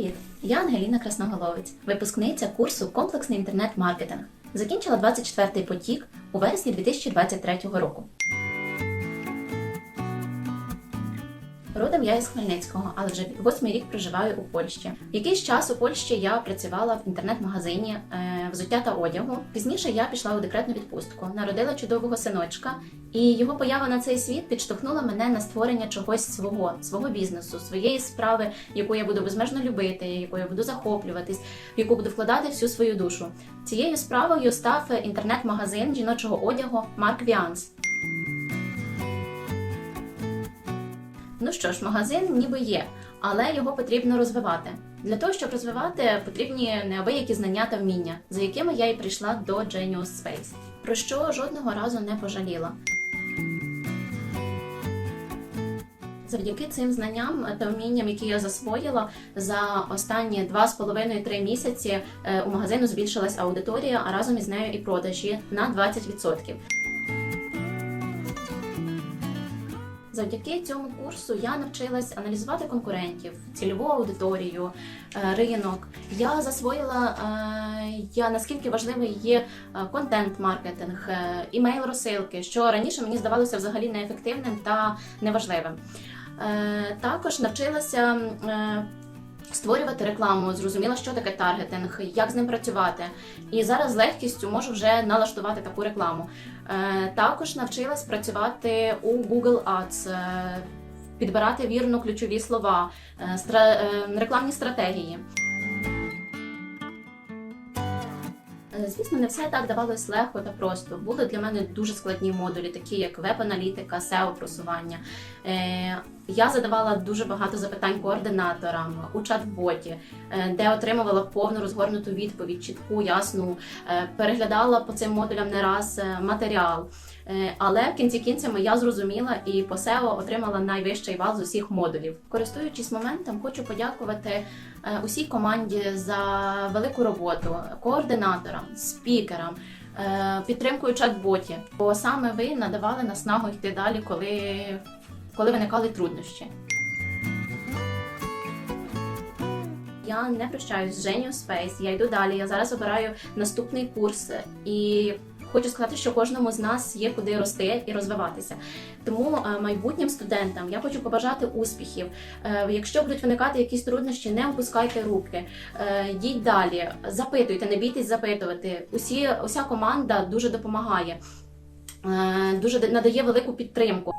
Привіт! Я Ангеліна Красноголовець, випускниця курсу Комплексний інтернет-маркетинг. Закінчила 24-й потік у вересні 2023 року. Родом я із Хмельницького, але вже восьмий рік проживаю у Польщі. Якийсь час у Польщі я працювала в інтернет-магазині е, взуття та одягу. Пізніше я пішла у декретну відпустку, народила чудового синочка, і його поява на цей світ підштовхнула мене на створення чогось свого, свого бізнесу, своєї справи, яку я буду безмежно любити, якою я буду захоплюватись, в яку буду вкладати всю свою душу. Цією справою став інтернет-магазин жіночого одягу Марк Віанс. Ну що ж, магазин ніби є, але його потрібно розвивати. Для того, щоб розвивати, потрібні неабиякі знання та вміння, за якими я і прийшла до Genius Space, про що жодного разу не пожаліла. Завдяки цим знанням та вмінням, які я засвоїла, за останні 2,5-3 місяці е, у магазину збільшилась аудиторія, а разом із нею і продажі на 20%. Завдяки цьому курсу я навчилась аналізувати конкурентів, цільову аудиторію, е, ринок. Я засвоїла, е, я наскільки важливий є е, контент-маркетинг, е, імейл розсилки, що раніше мені здавалося взагалі неефективним та неважливим. Також навчилася. Створювати рекламу, зрозуміла, що таке таргетинг, як з ним працювати. І зараз з легкістю можу вже налаштувати таку рекламу. Е, Також навчилась працювати у Google Ads, е, підбирати вірно ключові слова, е, рекламні стратегії. Звісно, не все так давалось легко та просто. Були для мене дуже складні модулі, такі як веб-аналітика, SEO-просування. Я задавала дуже багато запитань координаторам у чат-боті, е, де отримувала повну розгорнуту відповідь, чітку, ясну, е, переглядала по цим модулям не раз е, матеріал. Але в кінці кінцями я зрозуміла і по SEO отримала найвищий бал з усіх модулів. Користуючись моментом, хочу подякувати усій команді за велику роботу, координаторам, спікерам. Підтримкою чат-боті, бо саме ви надавали наснагу йти далі, коли, коли виникали труднощі. Я не прощаюсь з Genius Space, я йду далі. Я зараз обираю наступний курс і хочу сказати, що кожному з нас є куди рости і розвиватися. Тому е, майбутнім студентам я хочу побажати успіхів. Е, Якщо будуть виникати якісь труднощі, не опускайте руки, Е, йдіть далі, запитуйте, не бійтесь запитувати. Усі, уся команда дуже допомагає, дуже надає велику підтримку.